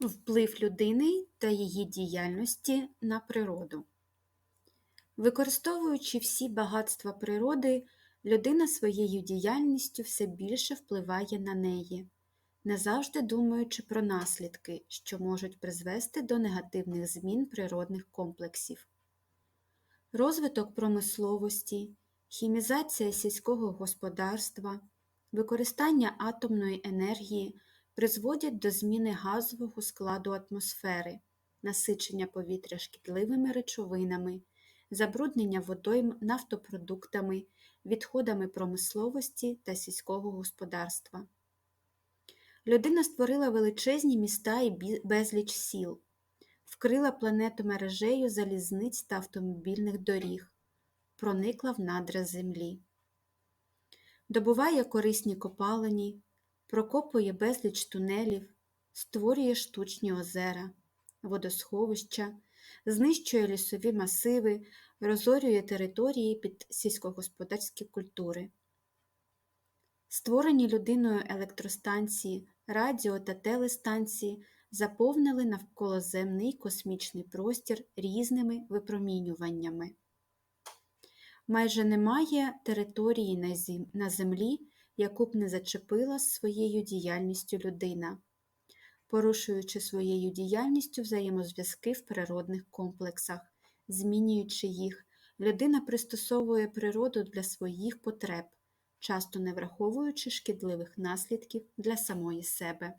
Вплив людини та її діяльності на природу. Використовуючи всі багатства природи, людина своєю діяльністю все більше впливає на неї, не завжди думаючи про наслідки, що можуть призвести до негативних змін природних комплексів. Розвиток промисловості, хімізація сільського господарства, використання атомної енергії призводять до зміни газового складу атмосфери, насичення повітря шкідливими речовинами, забруднення водойм нафтопродуктами, відходами промисловості та сільського господарства. Людина створила величезні міста і безліч сіл, вкрила планету мережею залізниць та автомобільних доріг, проникла в надра землі, добуває корисні копалині, прокопує безліч тунелів, створює штучні озера, водосховища, знищує лісові масиви, розорює території під сільськогосподарські культури. Створені людиною електростанції, радіо та телестанції заповнили навколоземний космічний простір різними випромінюваннями. Майже немає території на землі, яку б не зачепила своєю діяльністю людина, порушуючи своєю діяльністю взаємозв'язки в природних комплексах, змінюючи їх, людина пристосовує природу для своїх потреб, часто не враховуючи шкідливих наслідків для самої себе.